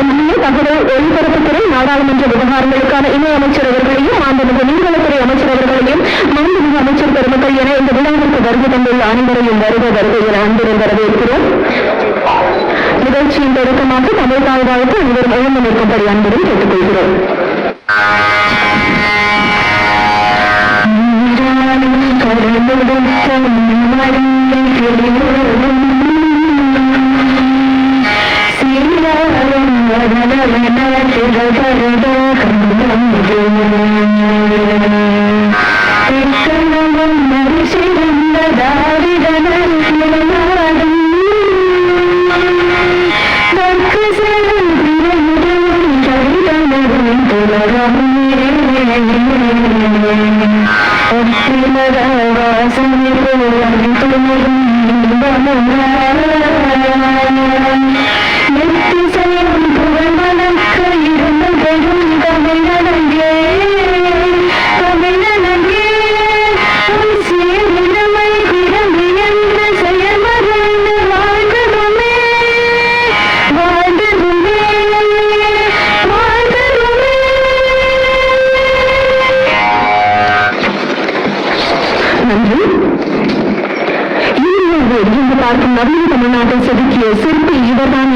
ஒன்றிய தகவல் ஒலிபரப்புத்துறை நாடாளுமன்ற விவகாரங்களுக்கான இணை அமைச்சர் அவர்களையும் மாண்புமிகு நீர்வளத்துறை அமைச்சர் அவர்களையும் மாண்புமிகு அமைச்சர் பெருமக்கள் என இந்த விழாவிற்கு வருகை தந்துள்ள அனைவரையும் வருக வருகை என அன்புடன் வரவேற்கிறோம். நிகழ்ச்சியின் தொடக்கமாக தமிழ் தாழ்வாழ்க்கு அனைவரும் எழுந்து நிற்கும்படி அன்புடன் கேட்டுக்கொள்கிறோம். Amém.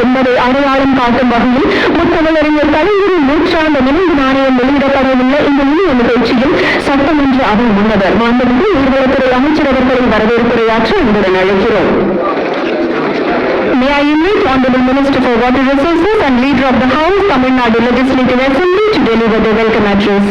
என்பதை அடையாளம் காட்டும் வகையில் முத்தமிழறிஞர் கலைஞரின் நூற்றாண்டு நினைவு நாணயம் வெளியிடப்படவுள்ள இந்த இனிய நிகழ்ச்சியில் சட்டமன்ற அவை முன்னவர். மாண்புமிகு நீர்வளத்துறை அமைச்சர் அவர்களை வரவேற்புரையாற்ற அன்புடன் அழைக்கிறோம். May I invite Honorable Minister for Water Resources and Leader of the House, Tamil Nadu Legislative Assembly to deliver the welcome address.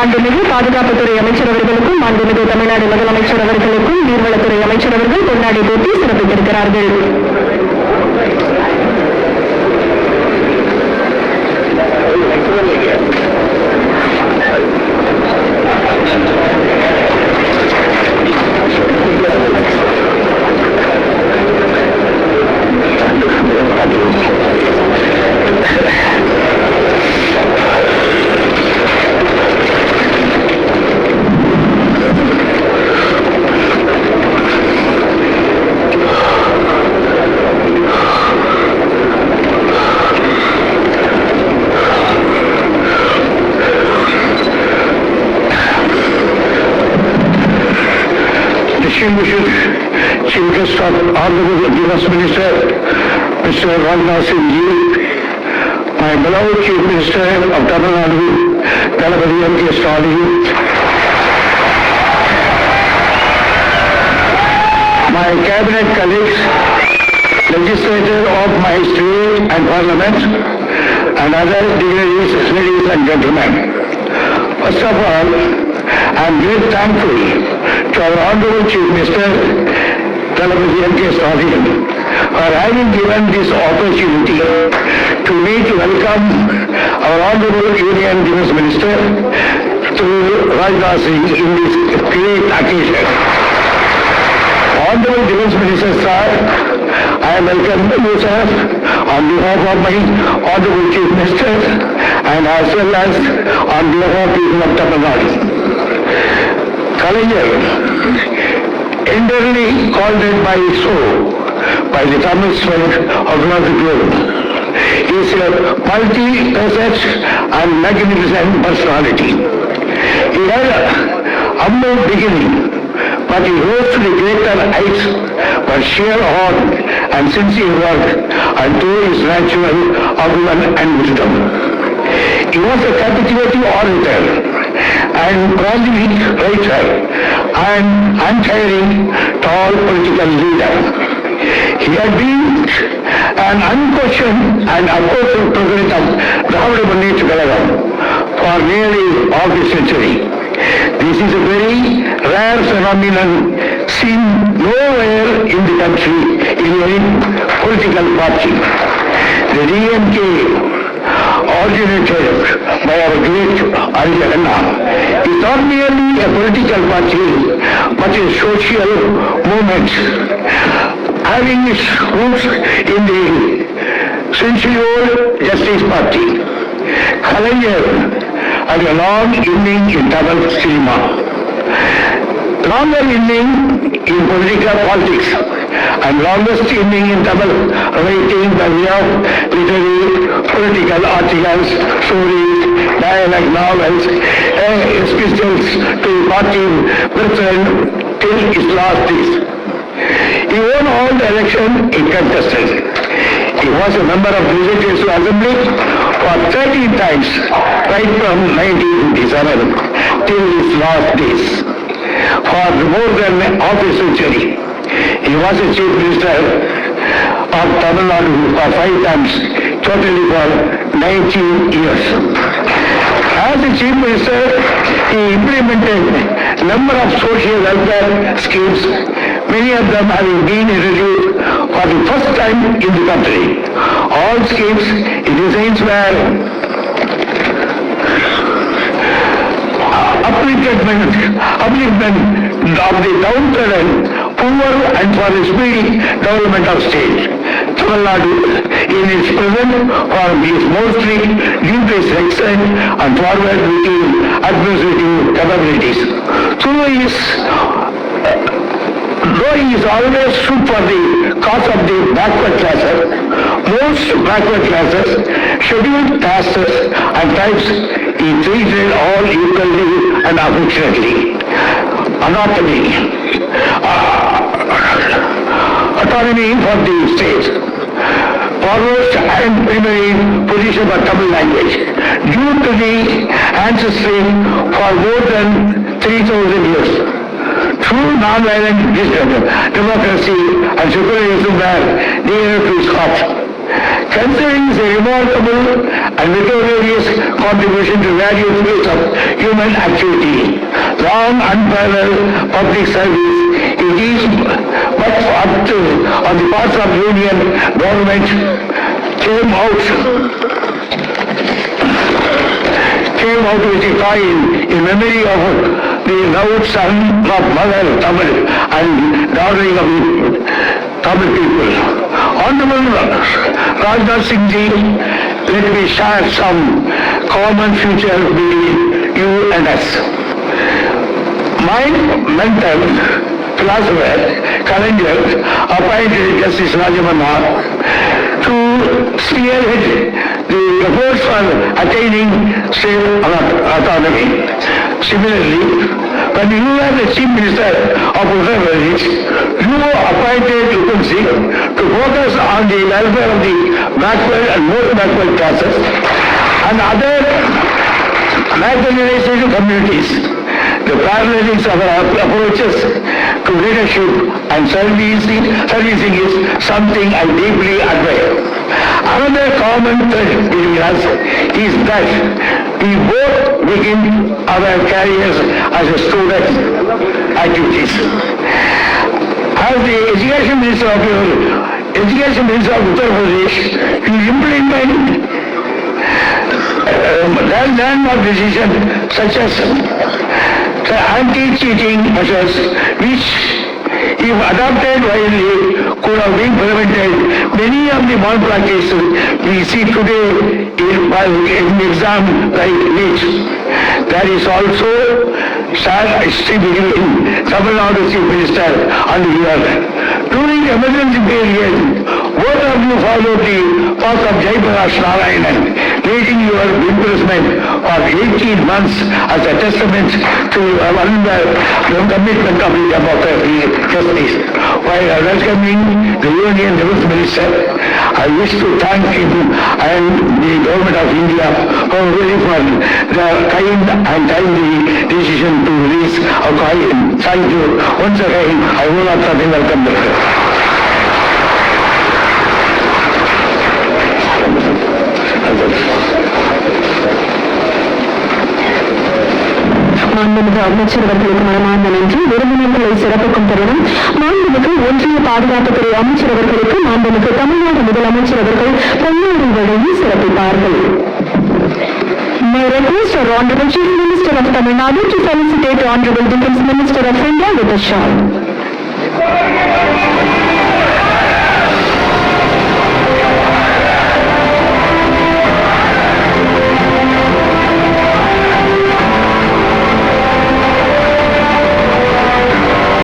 மாண்புமிகு பாதுகாப்புத்துறை அமைச்சர் அவர்களுக்கும் மாண்புமிகு தமிழ்நாடு முதலமைச்சர் அவர்களுக்கும் நீர்வளத்துறை அமைச்சர் அவர்கள் பொன்னாடை போட்டி சிறப்பித்திருக்கிறார்கள். Distinguished Guest of Honorable Defense Minister, Mr. Rajnath Singh my beloved Chief Minister of Tamil Nadu, Dalapati M. K. Stalin, my cabinet colleagues, legislators of my state and parliament, and other dignitaries, ladies and gentlemen. First of all, I am very thankful to our Honorable Chief Minister, Talabadi M. K. Stalin, for having given this opportunity to me to welcome our Honorable Union Defense Minister to Rajnath Singh in this great occasion. Honorable Defense Minister Sir, I welcome you sir on behalf of my Honorable Chief Minister and as well as on behalf of people of Tamil Nadu. Kalaignar, entirely called it by so by the Tamil spread across the globe. He is a multi-facet and magnificent personality. He had a humble beginning but he rose to greater heights by sheer heart and sincere work and through his natural acumen and wisdom. He was a captivating orator and prolific writer and untiring tall political leader. He had been an unquestioned and opposed president of Dravida Munnetra Kazhagam for nearly half a century. This is a very rare phenomenon seen nowhere in the country in any political party. The DMK originated by our great Ariyanna is not merely a political party but a social movement having its roots in the Century-old Justice Party. Kalaignar had a long inning in Tamil cinema. Longer inning in political politics and longest inning in Tamil writing by way of literary, political articles, stories, dialogue novels, and epistles to Martin brethren till his last days. He won all the election he contested. He was a member of the Legislative Assembly for 13 times, right from 1957 till his last days. For more than half a century, he was a chief minister of Tamil Nadu for five times, totally for 19 years. As the chief minister, he implemented number of social welfare schemes, many of them having been introduced for the first time in the country. All schemes, in designs were upliftment, upliftment of the downtrodden, poor and for the speedy development of state. Tamil Nadu in its present form is mostly due to its excellent and forward-looking administrative capabilities. Through his Though he is always stood for the cause of the backward classes, most backward classes, scheduled castes and types, he treated all equally and affectionately. Anatomy, uh, autonomy for the state, foremost and primary position for Tamil language, due to the ancestry for more than 3,000 years. True non-violent democracy and secularism were near to his heart. Considering his remarkable and meritorious contribution to various fields of human activity, long unparalleled public service, it is but up to on the part of union government came out came out with a coin in memory of the loud son of mother Tamil and daughtering of the Tamil people. Honorable Rajnath Singh ji, let me share some common future between you and us. My mentor, philosopher, Kalaignar, appointed Justice Rajamanna to spearhead the efforts for attaining state autonomy. Similarly, when you were the chief minister of Uttar Pradesh, you appointed Uttam Singh to focus on the welfare of the backward and most backward classes and other marginalized communities. The parallelics of our approaches to leadership and servicing, servicing is something I deeply admire. Another common thread between us is that we both begin our careers as a student activities. As the education minister of your education minister of Uttar Pradesh, you implement um, land- landmark decision such as the anti-cheating measures which if adopted widely could have been prevented many of the malpractices we see today in, in exam like NEET. There is also sad history between Tamil Nadu Chief Minister and the your during emergency period both of you followed the path of Jaiprakash Narayanan leading your imprisonment for 18 months as a testament to your unwell commitment of the democracy justice. While welcoming the Union Defense Minister, I wish to thank him and the Government of India for really for the kind and timely decision to release a. Thank you. Once again, I will not welcome the மாண்புமிகு அமைச்சர் அவர்களுக்கு மனமார்ந்த நன்றி. விருந்தினர்களை சிறப்பிக்கும் தருணம். மாண்புமிகு ஒன்றிய பாதுகாப்புத்துறை அமைச்சர் அவர்களுக்கு மாண்புமிகு தமிழ்நாடு முதலமைச்சர் அவர்கள் பொன்னாடி வழங்கி சிறப்பிப்பார்கள். My request our Honorable Chief Minister of Tamil Nadu to felicitate Honorable Defence Minister of India with a shawl.